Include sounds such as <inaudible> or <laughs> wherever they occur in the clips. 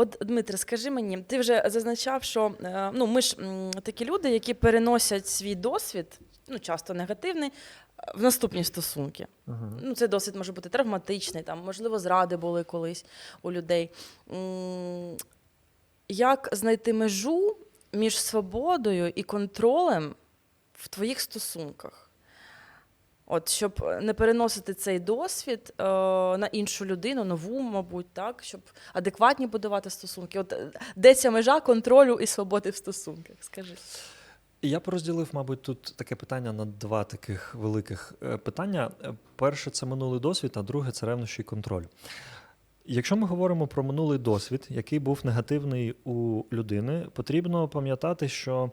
От, Дмитре, скажи мені, ти вже зазначав, що е, ну, ми ж такі люди, які переносять свій досвід, ну, часто негативний, е, в наступні стосунки. Ну, цей досвід може бути травматичний, там, можливо, зради були колись у людей. Як знайти межу між свободою і контролем в твоїх стосунках? От, щоб не переносити цей досвід е, на іншу людину, нову, мабуть, так, щоб адекватні будувати стосунки. От е, де ця межа контролю і свободи в стосунках? Скажи. Я б розділив, мабуть, тут таке питання на два таких великих е, питання. Е, Перше це минулий досвід, а друге це ревнощі і контроль. Якщо ми говоримо про минулий досвід, який був негативний у людини, потрібно пам'ятати, що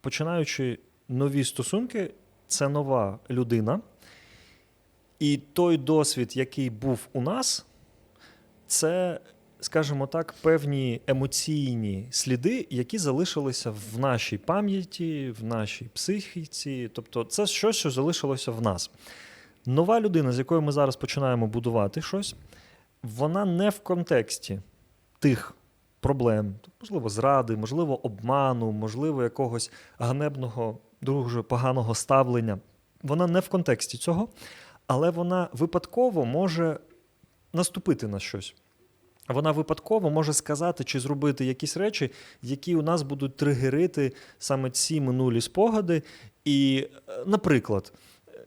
починаючи нові стосунки, це нова людина. І той досвід, який був у нас, це, скажімо так, певні емоційні сліди, які залишилися в нашій пам'яті, в нашій психіці. Тобто, це щось, що залишилося в нас. Нова людина, з якою ми зараз починаємо будувати щось, вона не в контексті тих проблем, можливо, зради, можливо, обману, можливо, якогось ганебного, дуже поганого ставлення. Вона не в контексті цього, але вона випадково може наступити на щось. Вона випадково може сказати чи зробити якісь речі, які у нас будуть тригерити саме ці минулі спогади. І, е, наприклад,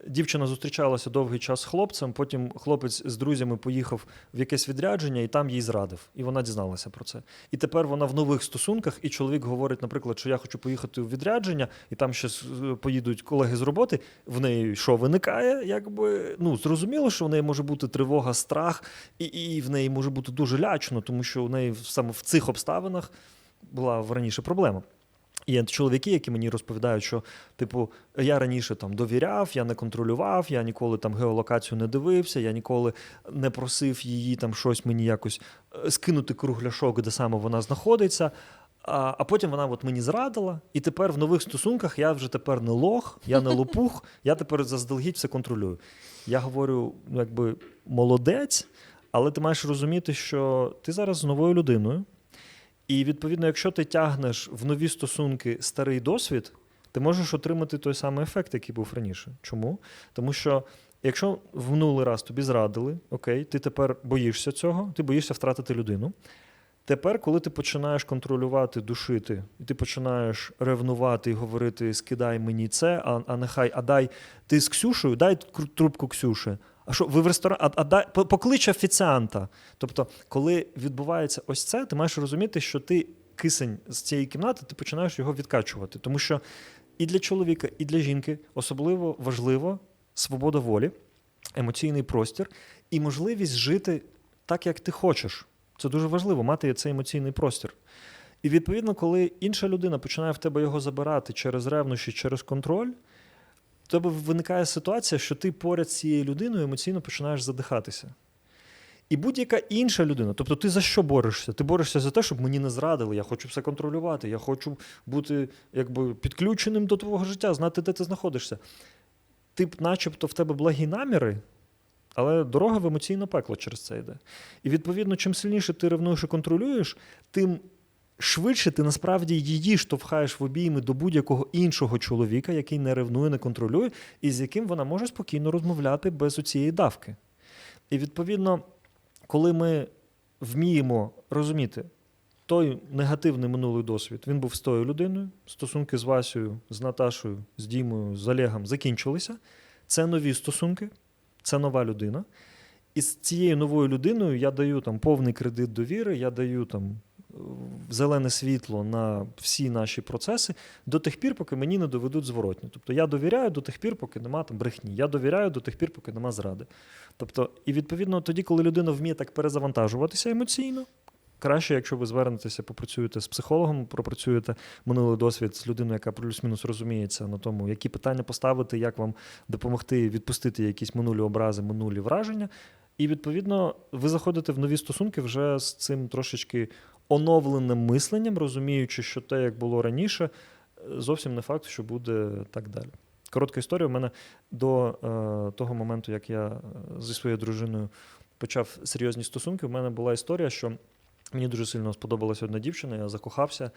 дівчина зустрічалася довгий час з хлопцем, потім хлопець з друзями поїхав в якесь відрядження і там їй зрадив. І вона дізналася про це. І тепер вона в нових стосунках, і чоловік говорить, наприклад, що я хочу поїхати у відрядження, і там ще поїдуть колеги з роботи. В неї що виникає? Якби ну зрозуміло, що в неї може бути тривога, страх, і, і в неї може бути дуже лячно, тому що у неї саме в цих обставинах була раніше проблема. Є чоловіки, які мені розповідають, що типу я раніше там довіряв, я не контролював, я ніколи там геолокацію не дивився, я ніколи не просив її там щось мені якось е, скинути кругляшок, де саме вона знаходиться. А, а потім вона от мені зрадила, і тепер в нових стосунках я вже тепер не лох, я не лопух, я тепер заздалегідь все контролюю. Я говорю, ну, якби молодець, але ти маєш розуміти, що ти зараз з новою людиною. І відповідно, якщо ти тягнеш в нові стосунки старий досвід, ти можеш отримати той самий ефект, який був раніше. Чому? Тому що якщо в минулий раз тобі зрадили, окей, ти тепер боїшся цього, ти боїшся втратити людину. Тепер, коли ти починаєш контролювати, душити, і ти починаєш ревнувати і говорити: скидай мені це, а, а нехай, а дай ти з Ксюшею, дай трубку Ксюші. А що ви в ресторан? А, а поклич офіціанта. Тобто, коли відбувається ось це, ти маєш розуміти, що ти кисень з цієї кімнати, ти починаєш його відкачувати. Тому що і для чоловіка, і для жінки особливо важливо свобода волі, емоційний простір і можливість жити так, як ти хочеш. Це дуже важливо мати цей емоційний простір. І відповідно, коли інша людина починає в тебе його забирати через ревнощі, через контроль, в тебе виникає ситуація, що ти поряд з цією людиною емоційно починаєш задихатися. І будь-яка інша людина, тобто ти за що борешся? Ти борешся за те, щоб мені не зрадили, я хочу все контролювати, я хочу бути якби, підключеним до твого життя, знати, де ти знаходишся. Ти начебто, в тебе благі наміри, але дорога в емоційне пекло через це йде. І відповідно, чим сильніше ти ревнуєш і контролюєш, тим швидше ти насправді її штовхаєш в обійми до будь-якого іншого чоловіка, який не ревнує, не контролює, і з яким вона може спокійно розмовляти без оцієї давки. І відповідно, коли ми вміємо розуміти, той негативний минулий досвід, він був з тою людиною, стосунки з Васею, з Наташою, з Дімою, з Олегом закінчилися. Це нові стосунки, це нова людина. І з цією новою людиною я даю там повний кредит довіри, я даю там зелене світло на всі наші процеси до тих пір, поки мені не доведуть зворотні. Тобто я довіряю до тих пір, поки нема там брехні. Я довіряю до тих пір, поки нема зради. Тобто, і відповідно, тоді, коли людина вміє так перезавантажуватися емоційно, краще, якщо ви звернетеся, попрацюєте з психологом, пропрацюєте минулий досвід з людиною, яка плюс-мінус розуміється на тому, які питання поставити, як вам допомогти відпустити якісь минулі образи, минулі враження. І відповідно ви заходите в нові стосунки вже з цим трошечки оновленим мисленням, розуміючи, що те, як було раніше, е, зовсім не факт, що буде так далі. Коротка історія. У мене до е, того моменту, як я е, зі своєю дружиною почав серйозні стосунки, у мене була історія, що Мені дуже сильно сподобалася одна дівчина, я закохався,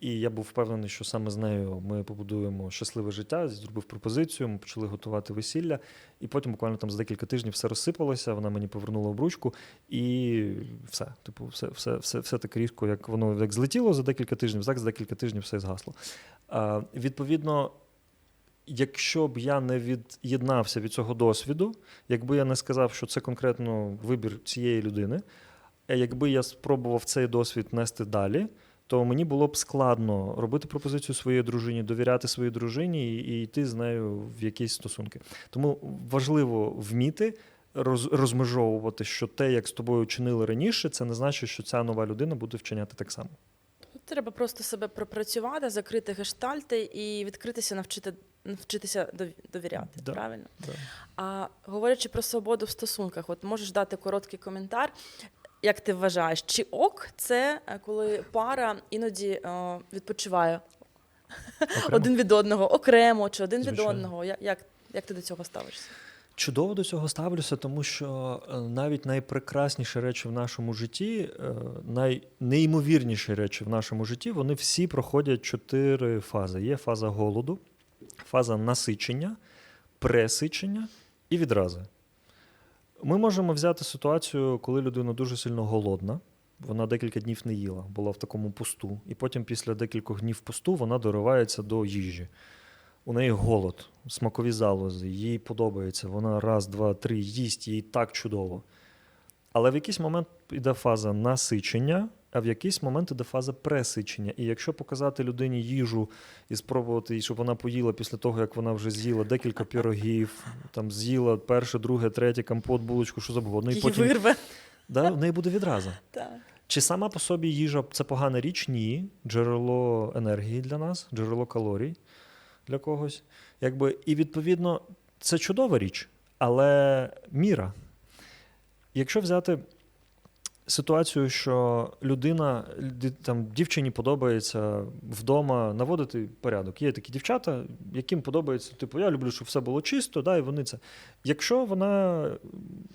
і я був впевнений, що саме з нею ми побудуємо щасливе життя. Зробив пропозицію, ми почали готувати весілля, і потім буквально там за декілька тижнів все розсипалося. Вона мені повернула обручку, і все. Типу, все, все, все, все так різко, як воно як злетіло за декілька тижнів, так за декілька тижнів все згасло. А, відповідно, якщо б я не від'єднався від цього досвіду, якби я не сказав, що це конкретно вибір цієї людини, якби я спробував цей досвід нести далі, то мені було б складно робити пропозицію своїй дружині, довіряти своїй дружині і, і йти з нею в якісь стосунки. Тому важливо вміти роз, розмежовувати, що те, як з тобою чинили раніше, це не значить, що ця нова людина буде вчиняти так само. Треба просто себе пропрацювати, закрити гештальти і відкритися, навчити, навчитися дов- довіряти. Да. Правильно? Да. А говорячи про свободу в стосунках, от можеш дати короткий коментар. Як ти вважаєш, чи ок це е, коли пара іноді е, відпочиває Окремо. один від одного окремо чи один Звичайно. від одного? Як, як, ти до цього ставишся? Чудово до цього ставлюся, тому що е, навіть найпрекрасніші речі в нашому житті, найнеймовірніші речі в нашому житті, вони всі проходять чотири фази. Є фаза голоду, фаза насичення, пресичення і відрази. Ми можемо взяти ситуацію, коли людина дуже сильно голодна. Вона декілька днів не їла, була в такому пусту. І потім, після декількох днів пусту, вона доривається до їжі. У неї голод, смакові залози, їй подобається. Вона раз, два, три їсть, їй так чудово. Але в якийсь момент йде фаза насичення, а в якийсь момент йде фаза пресичення. І якщо показати людині їжу і спробувати, щоб вона поїла після того, як вона вже з'їла декілька <laughs> пірогів, там з'їла перше, друге, третє, компот, булочку, що завгодно, і потім вирве. да, в неї буде відраза. <laughs> Так. Чи сама по собі їжа це погана річ? Ні. Джерело енергії для нас, джерело калорій для когось. Якби, і відповідно, це чудова річ, але міра. Якщо взяти ситуацію, що людина, там, дівчині подобається вдома наводити порядок. Є такі дівчата, яким подобається, типу, я люблю, щоб все було чисто, да, і вони це. Якщо вона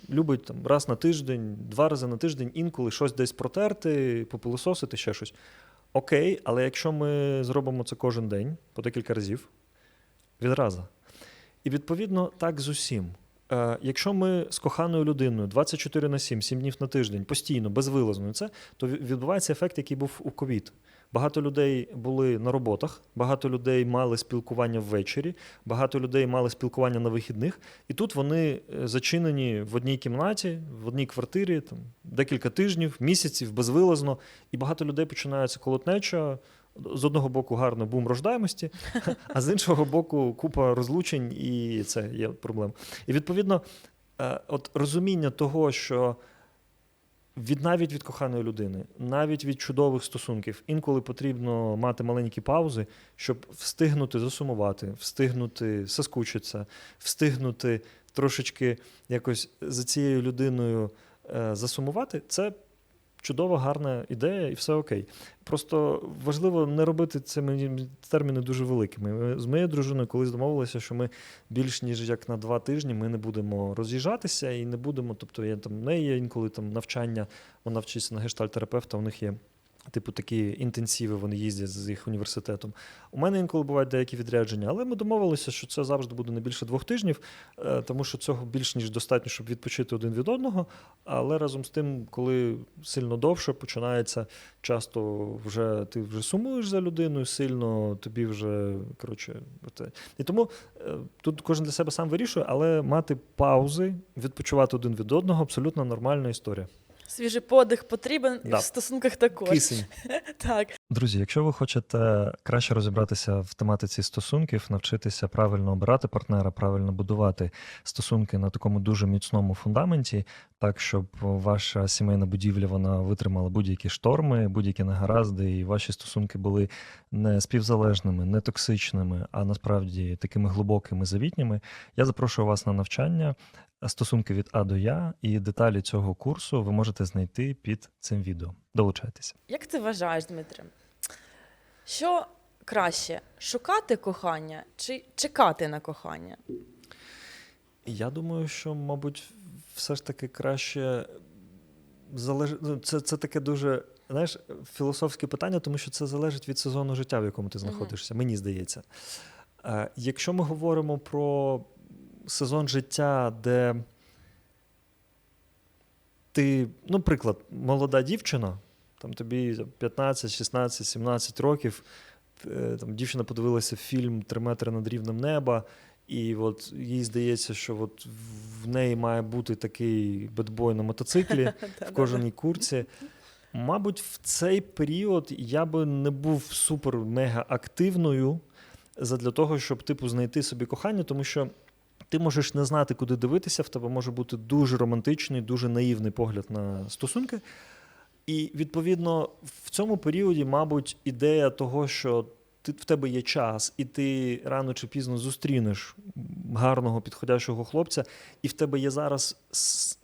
любить там, раз на тиждень, два рази на тиждень, інколи щось десь протерти, попилососити, ще щось. Окей, але якщо ми зробимо це кожен день, по декілька разів, відразу. І відповідно так з усім. Е, якщо ми з коханою людиною 24 на 7, 7 днів на тиждень, постійно, безвилазно, це, то відбувається ефект, який був у ковід. Багато людей були на роботах, багато людей мали спілкування ввечері, багато людей мали спілкування на вихідних, і тут вони е, зачинені в одній кімнаті, в одній квартирі, там, декілька тижнів, місяців, безвилазно, і багато людей починається колотнеча. З одного боку гарно бум рождаємості, <laughs> а з іншого боку, купа розлучень, і це є проблема. І відповідно, е, от розуміння того, що від навіть від коханої людини, навіть від чудових стосунків, інколи потрібно мати маленькі паузи, щоб встигнути засумувати, встигнути соскучитися, встигнути трошечки якось за цією людиною е, засумувати. Це чудова, гарна ідея, і все окей. Просто важливо не робити це терміни дуже великими. Ми з моєю дружиною колись домовилися, що ми більш ніж як на два тижні ми не будемо роз'їжджатися і не будемо. Тобто, я там в неї є інколи там навчання, вона вчиться на гештальтерапевта, у них є. Типу такі інтенсиви, вони їздять з їх університетом. У мене інколи бувають деякі відрядження, але ми домовилися, що це завжди буде не більше двох тижнів, е, тому що цього більш ніж достатньо, щоб відпочити один від одного. Але разом з тим, коли сильно довше починається, часто вже ти вже сумуєш за людиною, сильно тобі вже коротше. І тому е, тут кожен для себе сам вирішує, але мати паузи, відпочивати один від одного абсолютно нормальна історія. Свіжий подих потрібен і Да. в стосунках також. Кисень. <laughs> Так. Друзі, якщо ви хочете краще розібратися в тематиці стосунків, навчитися правильно обирати партнера, правильно будувати стосунки на такому дуже міцному фундаменті, так щоб ваша сімейна будівля вона витримала будь-які шторми, будь-які негаразди, і ваші стосунки були не співзалежними, не токсичними, а насправді такими глибокими, завітніми, я запрошую вас на навчання. Стосунки від А до Я і деталі цього курсу ви можете знайти під цим відео. Долучайтеся. Як ти вважаєш, Дмитре? Що краще шукати кохання чи чекати на кохання? Я думаю, що, мабуть, все ж таки краще залеж... ну, це, це таке дуже знаєш, філософське питання, тому що це залежить від сезону життя, в якому ти знаходишся, мені здається. Е, Якщо ми говоримо про сезон життя, де ти, ну, приклад, молода дівчина, там тобі 15, 16, 17 років, е, там, дівчина подивилася фільм Три метри над рівнем неба, і от їй здається, що от в неї має бути такий бедбой на мотоциклі <laughs> в кожаній курці. Мабуть, в цей період я би не був супер-мега активною для того, щоб типу знайти собі кохання, тому що ти можеш не знати, куди дивитися, в тебе може бути дуже романтичний, дуже наївний погляд на стосунки. І відповідно в цьому періоді, мабуть, ідея того, що ти, в тебе є час, і ти рано чи пізно зустрінеш гарного підходящого хлопця, і в тебе є зараз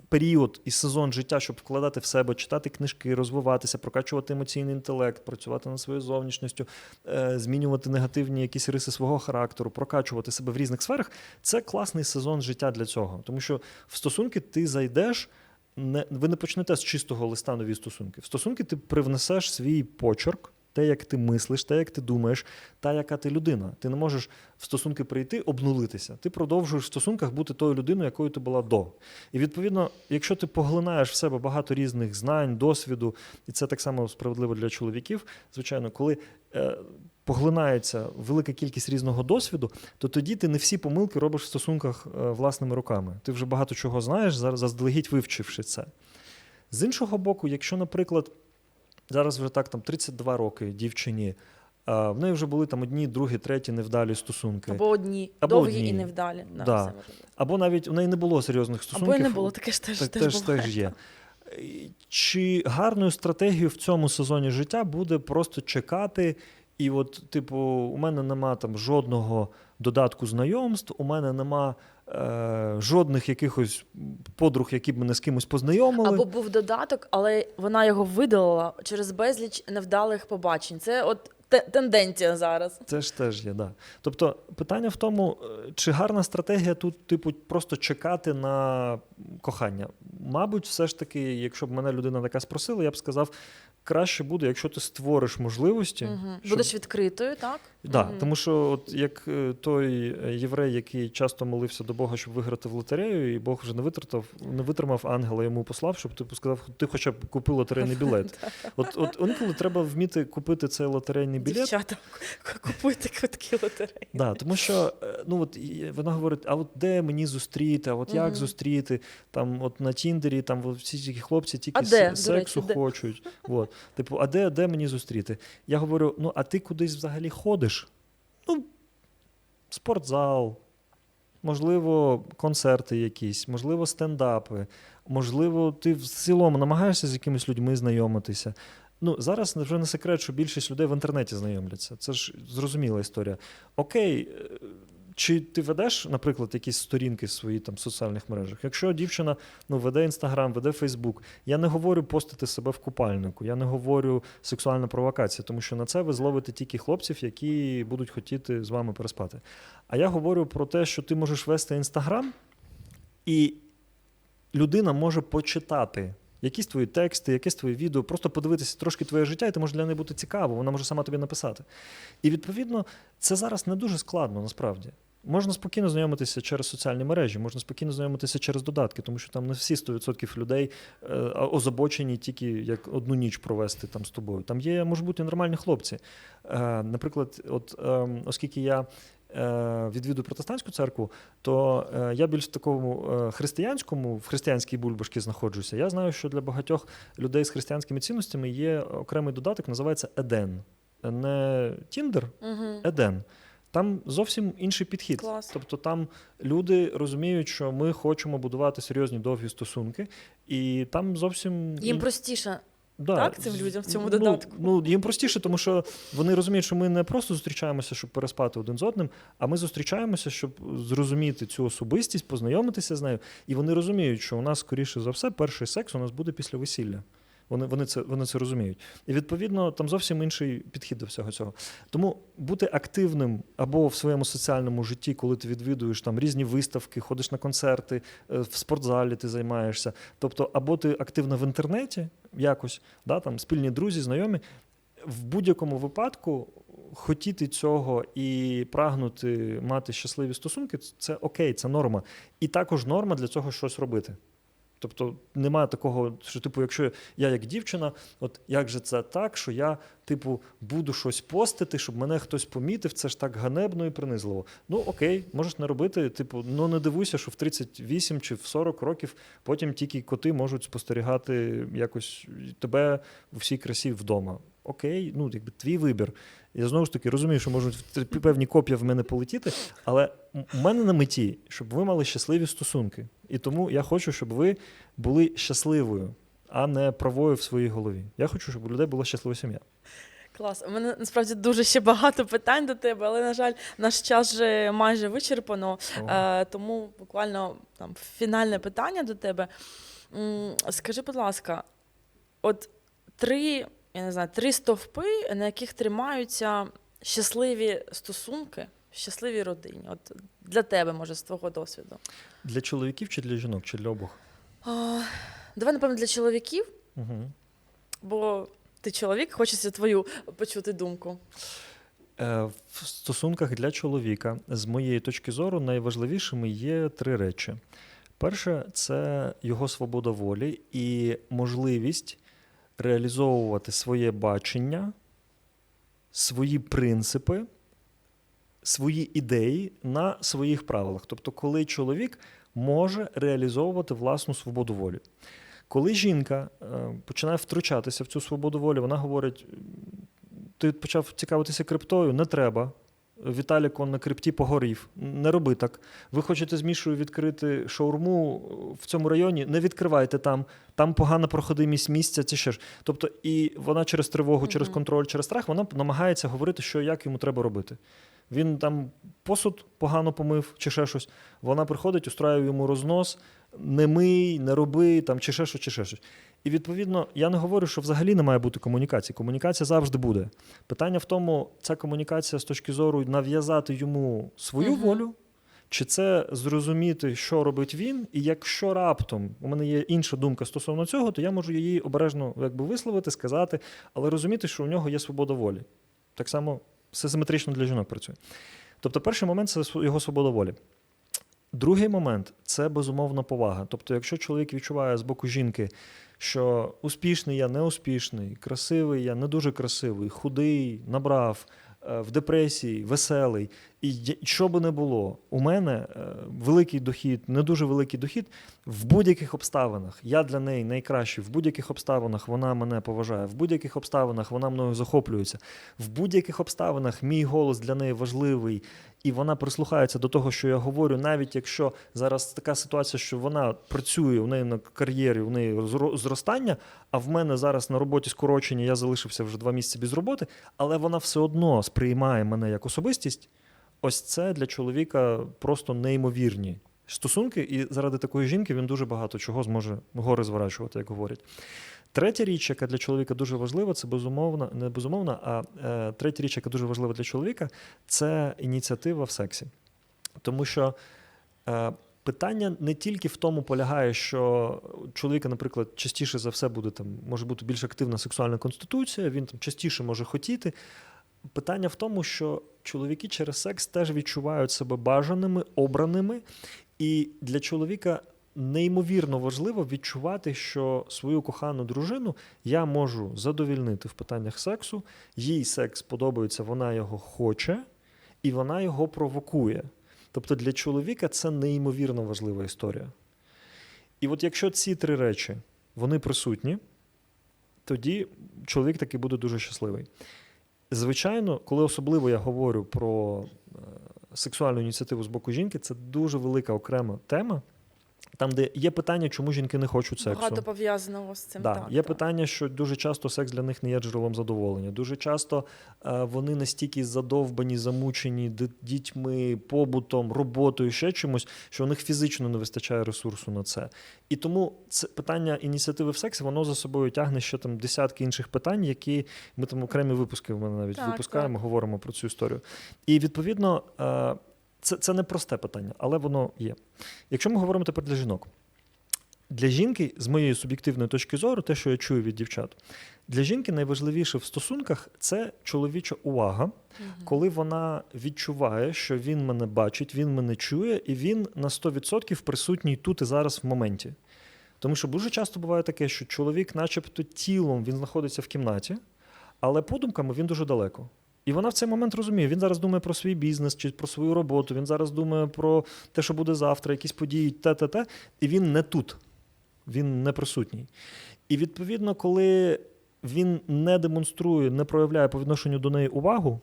період і сезон життя, щоб вкладати в себе, читати книжки, розвиватися, прокачувати емоційний інтелект, працювати над своєю зовнішністю, е, змінювати негативні якісь риси свого характеру, прокачувати себе в різних сферах. Це класний сезон життя для цього. Тому що в стосунки ти зайдеш. Не, ви не почнете з чистого листа нові стосунки. В стосунки ти привнесеш свій почерк, те, як ти мислиш, те, як ти думаєш, та, яка ти людина. Ти не можеш в стосунки прийти, обнулитися. Ти продовжуєш в стосунках бути тою людиною, якою ти була до. І відповідно, якщо ти поглинаєш в себе багато різних знань, досвіду, і це так само справедливо для чоловіків, звичайно, коли е, поглинається велика кількість різного досвіду, то тоді ти не всі помилки робиш в стосунках е, власними руками. Ти вже багато чого знаєш, заздалегідь вивчивши це. З іншого боку, якщо, наприклад, зараз вже так там 32 роки дівчині, в неї вже були там одні, другі, треті невдалі стосунки. Або одні, Або довгі одні. і невдалі. Да. бути. Або навіть у неї не було серйозних стосунків. Або і не було, таке ж теж, так, теж, теж, теж є. Чи гарною стратегією в цьому сезоні життя буде просто чекати, і от, типу, у мене нема там жодного додатку знайомств, у мене нема е, жодних якихось подруг, які б мене з кимось познайомили. Або був додаток, але вона його видалила через безліч невдалих побачень. Це от тенденція зараз. Це ж теж є, да. Тобто питання в тому, е, чи гарна стратегія тут, типу, просто чекати на кохання. Мабуть, все ж таки, якщо б мене людина така спросила, я б сказав, краще буде, якщо ти створиш можливості. Угу. щоб- Будеш відкритою, так? Да, Мгм. тому що от як е, той е, єврей, який часто молився до Бога, щоб виграти в лотерею, і Бог вже не витратав, не витримав ангела, йому послав, щоб типу сказав, ти хоча б купи лотерейний білет. <laughs> От, от інколи треба вміти купити цей лотерейний білет. Дівчата, купуйте квитки лотереї. Да, тому що е, ну от вона говорить: а от де мені зустріти, а от як зустріти? Там, от на Тіндері, там от всі ті хлопці тільки А де, сексу речі, де? хочуть. <laughs> От. Типу, а де, де мені зустріти? Я говорю: ну, а ти кудись взагалі ходиш? Ну, спортзал, можливо, концерти якісь, можливо, стендапи, можливо, ти в цілому намагаєшся з якимись людьми знайомитися. Ну, зараз вже не секрет, що більшість людей в інтернеті знайомляться. Це ж зрозуміла історія. Окей, е, чи ти ведеш, наприклад, якісь сторінки в своїх там соціальних мережах? Якщо дівчина ну, веде Інстаграм, веде Фейсбук, я не говорю постити себе в купальнику, я не говорю сексуальна провокація, тому що на це ви зловите тільки хлопців, які будуть хотіти з вами переспати. А я говорю про те, що ти можеш вести Інстаграм, і людина може почитати. Якісь твої тексти, якесь твоє відео, просто подивитися трошки твоє життя, і ти може для неї бути цікаво, вона може сама тобі написати. І відповідно, це зараз не дуже складно насправді. Можна спокійно знайомитися через соціальні мережі, можна спокійно знайомитися через додатки, тому що там не всі 100% людей е, озабочені тільки як одну ніч провести там з тобою. Там є, можуть бути нормальні хлопці. Е, наприклад, от е, оскільки я е, відвідую протестантську церкву, то я більш в такому християнському, в християнській бульбашці знаходжуся. Я знаю, що для багатьох людей з християнськими цінностями є окремий додаток, називається Еден. Не Тіндер. Еден. Там зовсім інший підхід. Клас. Тобто там люди розуміють, що ми хочемо будувати серйозні довгі стосунки, і там зовсім Їм простіше. Да, так, цим людям в цьому ну, додатку? Ну, їм простіше, тому що вони розуміють, що ми не просто зустрічаємося, щоб переспати один з одним, а ми зустрічаємося, щоб зрозуміти цю особистість, познайомитися з нею. І вони розуміють, що у нас, скоріше за все, перший секс у нас буде після весілля. Вони, вони, це, вони це розуміють. І відповідно там зовсім інший підхід до всього цього. Тому бути активним або в своєму соціальному житті, коли ти відвідуєш там різні виставки, ходиш на концерти, е, в спортзалі ти займаєшся. Тобто, або ти активна в інтернеті якось, да, там спільні друзі, знайомі. В будь-якому випадку хотіти цього і прагнути мати щасливі стосунки це окей, це норма. І також норма для цього щось робити. Тобто немає такого, що, типу, якщо я як дівчина, от як же це так, що я, типу, буду щось постити, щоб мене хтось помітив, це ж так ганебно і принизливо. Ну окей, можеш не робити. Типу, ну не дивуйся, що в 38 чи в 40 років потім тільки коти можуть спостерігати якось тебе у всій красі вдома. Окей, ну якби твій вибір. Я знову ж таки розумію, що можуть певні копії в мене полетіти, але у мене на меті, щоб ви мали щасливі стосунки. І тому я хочу, щоб ви були щасливою, а не правою в своїй голові. Я хочу, щоб у людей була щаслива сім'я. Клас. У мене насправді дуже ще багато питань до тебе, але, на жаль, наш час вже майже вичерпано. Е, тому буквально там фінальне питання до тебе. Скажи, будь ласка, от три, я не знаю, три стовпи, на яких тримаються щасливі стосунки в щасливій родині. От для тебе, може, з твого досвіду. Для чоловіків чи для жінок, чи для обох? А, давай, напевно, для чоловіків, Угу. бо ти чоловік, хочеться твою почути думку. Е, В стосунках для чоловіка, з моєї точки зору, найважливішими є три речі. Перше це його свобода волі і можливість реалізовувати своє бачення, свої принципи, свої ідеї на своїх правилах. Тобто, коли чоловік може реалізовувати власну свободу волі. Коли жінка е, починає втручатися в цю свободу волі, вона говорить: ти почав цікавитися криптою, не треба. Віталік он на крипті погорів. Не роби так. Ви хочете з Мішою відкрити шаурму в цьому районі? Не відкривайте там. Там погана проходимість місця, це ще ж. Тобто, і вона через тривогу, через контроль, через страх, вона намагається говорити, що як йому треба робити. Він там посуд погано помив чи ще щось. Вона приходить, устраює йому рознос, не мий, не роби, там, чи ще щось, чи ще щось. І відповідно, я не говорю, що взагалі не має бути комунікації. Комунікація завжди буде. Питання в тому, ця комунікація з точки зору нав'язати йому свою Мгм. волю, чи це зрозуміти, що робить він, і якщо раптом у мене є інша думка стосовно цього, то я можу її обережно якби висловити, сказати, але розуміти, що у нього є свобода волі. Так само систематично для жінок працює. Тобто, перший момент це його свобода волі. Другий момент це безумовна повага. Тобто, якщо чоловік відчуває з боку жінки, що успішний я, неуспішний, красивий я, не дуже красивий, худий, набрав, е, в депресії, веселий, і що би не було, у мене е, великий дохід, не дуже великий дохід, в будь-яких обставинах. Я для неї найкращий, в будь-яких обставинах вона мене поважає, в будь-яких обставинах вона мною захоплюється, в будь-яких обставинах мій голос для неї важливий, і вона прислухається до того, що я говорю, навіть якщо зараз така ситуація, що вона працює у неї на кар'єрі, у неї зро- зростання, а в мене зараз на роботі скорочення, я залишився вже два місяці без роботи, але вона все одно сприймає мене як особистість. Ось це для чоловіка просто неймовірні стосунки, і заради такої жінки він дуже багато чого зможе гори зворачувати, як говорять. Третя річ, яка для чоловіка дуже важлива, це безумовно, не безумовно, а е, третя річ, яка дуже важлива для чоловіка, це ініціатива в сексі. Тому що е, питання не тільки в тому полягає, що чоловіка, наприклад, частіше за все буде там, може бути більш активна сексуальна конституція, він там частіше може хотіти. Питання в тому, що чоловіки через секс теж відчувають себе бажаними, обраними, і для чоловіка неймовірно важливо відчувати, що свою кохану дружину я можу задовільнити в питаннях сексу, їй секс подобається, вона його хоче, і вона його провокує. Тобто для чоловіка це неймовірно важлива історія. І от якщо ці три речі вони присутні, тоді чоловік таки буде дуже щасливий. Звичайно, коли особливо я говорю про е, сексуальну ініціативу з боку жінки, це дуже велика окрема тема. Там, де є питання, чому жінки не хочуть сексу. Багато пов'язаного з цим. Да. так, Є так. питання, що дуже часто секс для них не є джерелом задоволення. Дуже часто е, вони настільки задовбані, замучені дітьми, побутом, роботою, ще чимось, що у них фізично не вистачає ресурсу на це. І тому це питання ініціативи в сексі, воно за собою тягне ще там десятки інших питань, які ми там окремі випуски в мене навіть Так, випускаємо, говоримо про цю історію. І відповідно. е, Це, це не просте питання, але воно є. Якщо ми говоримо тепер для жінок, для жінки, з моєї суб'єктивної точки зору, те, що я чую від дівчат, для жінки найважливіше в стосунках це чоловіча увага, Мгм. коли вона відчуває, що він мене бачить, він мене чує, і він на 100% присутній тут і зараз в моменті. Тому що дуже часто буває таке, що чоловік, начебто, тілом він знаходиться в кімнаті, але подумками він дуже далеко. І вона в цей момент розуміє, він зараз думає про свій бізнес чи про свою роботу, він зараз думає про те, що буде завтра, якісь події, те, те, те, і він не тут, він не присутній. І відповідно, коли він не демонструє, не проявляє по відношенню до неї увагу,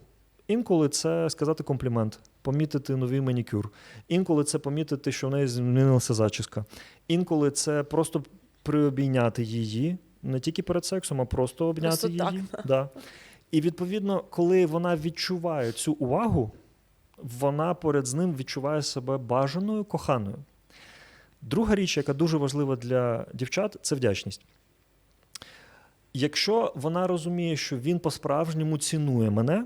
інколи це сказати комплімент, помітити новий манікюр, інколи це помітити, що в неї змінилася зачіска, інколи це просто приобійняти її, не тільки перед сексом, а просто обняти Просто так, її. Да. І відповідно, коли вона відчуває цю увагу, вона поряд з ним відчуває себе бажаною, коханою. Друга річ, яка дуже важлива для дівчат, це вдячність. Якщо вона розуміє, що він по-справжньому цінує мене,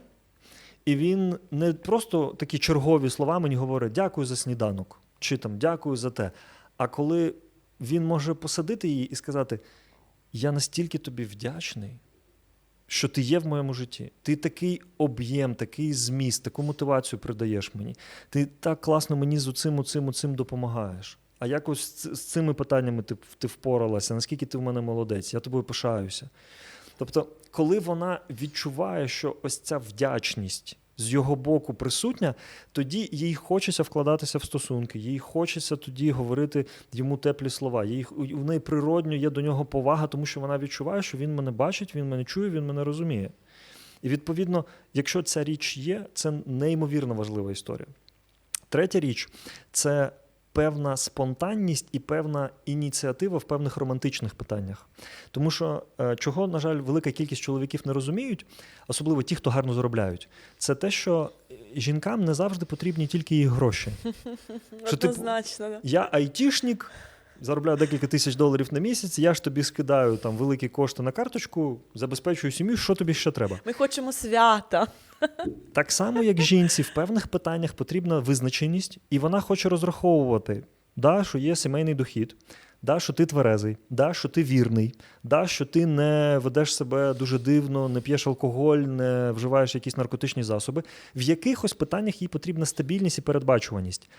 і він не просто такі чергові слова мені говорить дякую за сніданок, чи там дякую за те. А коли він може посадити її і сказати: Я настільки тобі вдячний, що ти є в моєму житті. Ти такий об'єм, такий зміст, таку мотивацію придаєш мені. Ти так класно мені з оцим, оцим, оцим допомагаєш. А якось з, цими питаннями ти, ти впоралася, наскільки ти в мене молодець, я тобою пишаюся. Тобто, коли вона відчуває, що ось ця вдячність з його боку присутня, тоді їй хочеться вкладатися в стосунки, їй хочеться тоді говорити йому теплі слова. Їй в неї природньо є до нього повага, тому що вона відчуває, що він мене бачить, він мене чує, він мене розуміє. І відповідно, якщо ця річ є, це неймовірно важлива історія. Третя річ це певна спонтанність і певна ініціатива в певних романтичних питаннях. Тому що, е, чого, на жаль, велика кількість чоловіків не розуміють, особливо ті, хто гарно заробляють, це те, що жінкам не завжди потрібні тільки їх гроші. <laughs> Що, типу, Однозначно. Я айтішник, заробляю декілька тисяч доларів на місяць, я ж тобі скидаю там великі кошти на карточку, забезпечую сім'ю, що тобі ще треба. Ми хочемо свята. Так само, як жінці, в певних питаннях потрібна визначеність, і вона хоче розраховувати, да, що є сімейний дохід, да, що ти тверезий, да, що ти вірний, да, що ти не ведеш себе дуже дивно, не п'єш алкоголь, не вживаєш якісь наркотичні засоби. В якихось питаннях їй потрібна стабільність і передбачуваність.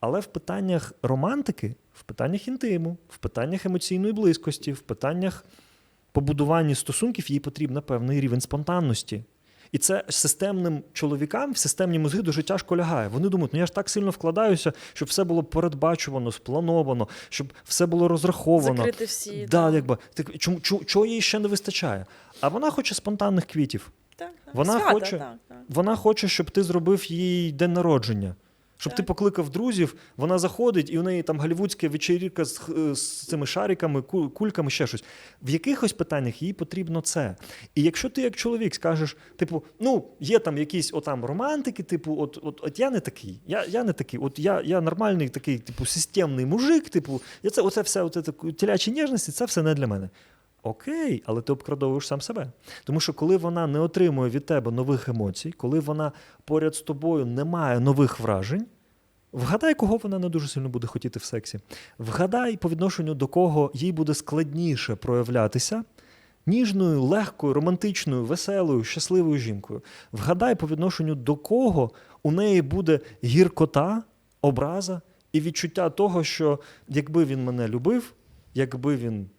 Але в питаннях романтики, в питаннях інтиму, в питаннях емоційної близькості, в питаннях побудування стосунків їй потрібен певний рівень спонтанності. І це системним чоловікам в системні мозги дуже тяжко лягає. Вони думають, ну я ж так сильно вкладаюся, щоб все було передбачувано, сплановано, щоб все було розраховано. Закрити всі. Да, якби так чому чого, чого їй ще не вистачає? А вона хоче спонтанних квітів. Так, так. Вона Свята, хоче- Так, так. Вона хоче, щоб ти зробив їй день народження. Щоб ти покликав друзів, вона заходить, і у неї там голівудська вечірка з, з цими шариками, ку- кульками, ще щось. В якихось питаннях їй потрібно це. І якщо ти як чоловік скажеш, типу, ну, є там якісь отам романтики, типу, от, от, от я не такий, я, я не такий, от я, я нормальний такий, типу, системний мужик, типу, я це, оце все, оце, таку телячі ніжності, це все не для мене. Окей, але ти обкрадовуєш сам себе. Тому що коли вона не отримує від тебе нових емоцій, коли вона поряд з тобою не має нових вражень, вгадай, кого вона не дуже сильно буде хотіти в сексі. Вгадай по відношенню до кого їй буде складніше проявлятися ніжною, легкою, романтичною, веселою, щасливою жінкою. Вгадай по відношенню до кого у неї буде гіркота, образа і відчуття того, що якби він мене любив, якби він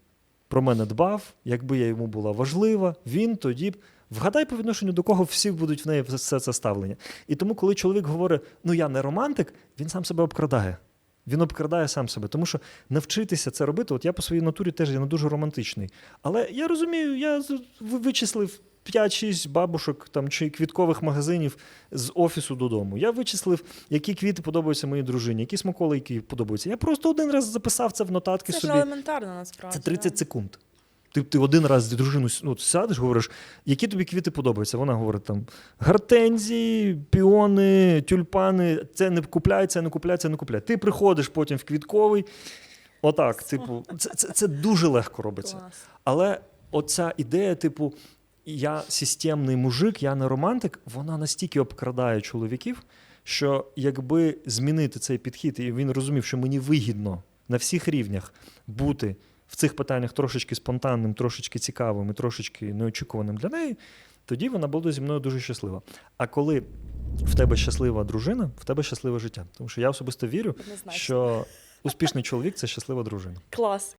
про мене дбав, якби я йому була важлива, він тоді б. Вгадай по відношенню до кого всі будуть в неї все це ставлення. І тому, коли чоловік говорить, ну я не романтик, він сам себе обкрадає. Він обкрадає сам себе, тому що навчитися це робити. От я по своїй натурі теж я не дуже романтичний. Але я розумію, я вичислив 5-6 бабушок там, чи квіткових магазинів з офісу додому. Я вичислив, які квіти подобаються моїй дружині, які смаколики подобаються. Я просто один раз записав це в нотатки Це ж собі. елементарно насправді. Це 30 да. секунд. Ти, ти один раз з дружиною ну, сядеш, говориш, які тобі квіти подобаються. Вона говорить там гортензії, піони, тюльпани, це не купляй, це не купляй, це не купляй. Ти приходиш потім в квітковий. Отак, типу, це, це, це дуже легко робиться. Але оця ідея, типу, я системний мужик, я не романтик, вона настільки обкрадає чоловіків, що якби змінити цей підхід, і він розумів, що мені вигідно на всіх рівнях бути в цих питаннях трошечки спонтанним, трошечки цікавим і трошечки неочікуваним для неї, тоді вона була зі мною дуже щаслива. А коли в тебе щаслива дружина, в тебе щасливе життя. Тому що я особисто вірю, що успішний чоловік це щаслива дружина. Клас.